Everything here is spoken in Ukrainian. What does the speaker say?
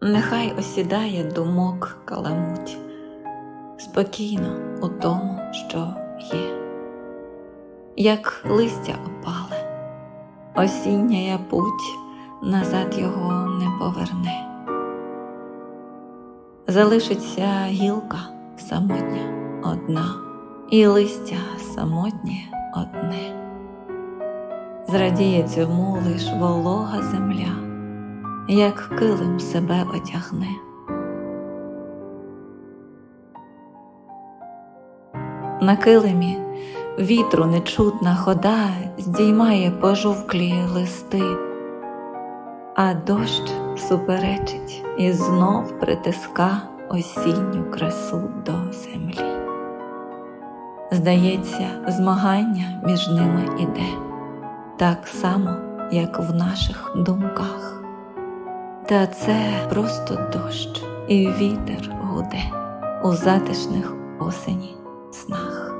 нехай осідає думок каламуть, спокійно у тому, що є, як листя опале, осіння путь назад його не поверне. Залишиться гілка самотня одна, і листя самотнє одне. Зрадіє цьому лиш волога земля, як килим себе одягне. На килимі вітру нечутна хода здіймає пожовклі листи, а дощ суперечить і знов притиска осінню красу до землі. Здається, змагання між ними іде, так само, як в наших думках. Та це просто дощ і вітер гуде у затишних осені снах.